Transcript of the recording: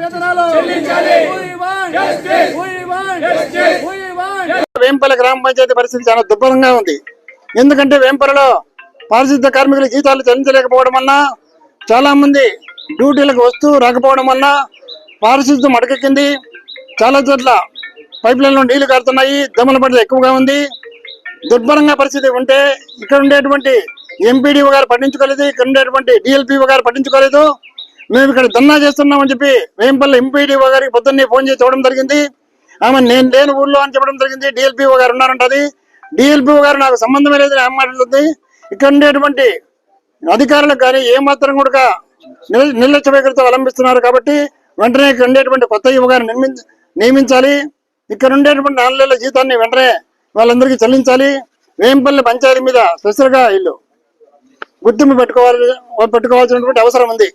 వేతనాలు వేంపల్లి గ్రామ పంచాయతీ పరిస్థితి చాలా దుర్భరంగా ఉంది. ఎందుకంటే వేంపల్లిలో పారిశుద్ధ కార్మికుల జీతాలు చెల్లించలేకపోవడం వల్ల చాలా మంది డ్యూటీలకు వస్తూ రాకపోవడం వల్ల పారిశుద్ధ్యం అడకెక్కింది. చాలా చోట్ల పైప్ లైన్లో నీళ్ళు కారుతున్నాయి. దోమల పడ్డ ఎక్కువగా ఉంది. దుర్భరంగా పరిస్థితి ఉంటే ఇక్కడ ఉండేటువంటి ఎంపీడీఓ గారు పట్టించుకోలేదు. ఇక్కడ ఉండేటువంటి డిఎల్పీఓ గారు పట్టించుకోలేదు. మేము ఇక్కడ ధర్నా చేస్తున్నామని చెప్పి వేంపల్లి ఎంపీడీఓ గారికి పొద్దున్నే ఫోన్ చేసి చూడడం జరిగింది. ఆమె నేను లేని ఊర్లో అని చెప్పడం జరిగింది. డిఎల్పిఓ గారు ఉన్నారంటది. డిఎల్పిఓ గారు నాకు సంబంధమే లేదని ఆమె మాట్లాడుతుంది. ఇక్కడ ఉండేటువంటి అధికారులకు కానీ ఏమాత్రం కూడా నిర్లక్ష్య వైఖరితో అవలంబిస్తున్నారు కాబట్టి వెంటనే ఇక్కడ ఉండేటువంటి కొత్త యువ గారిని నియమించాలి. ఇక్కడ ఉండేటువంటి నాలుగేళ్ళ జీతాన్ని వెంటనే వాళ్ళందరికీ చెల్లించాలి. వేంపల్లి పంచాయతీ మీద స్పెషల్గా వీళ్ళు గుర్తింపు పెట్టుకోవాలి పెట్టుకోవాల్సినటువంటి అవసరం ఉంది.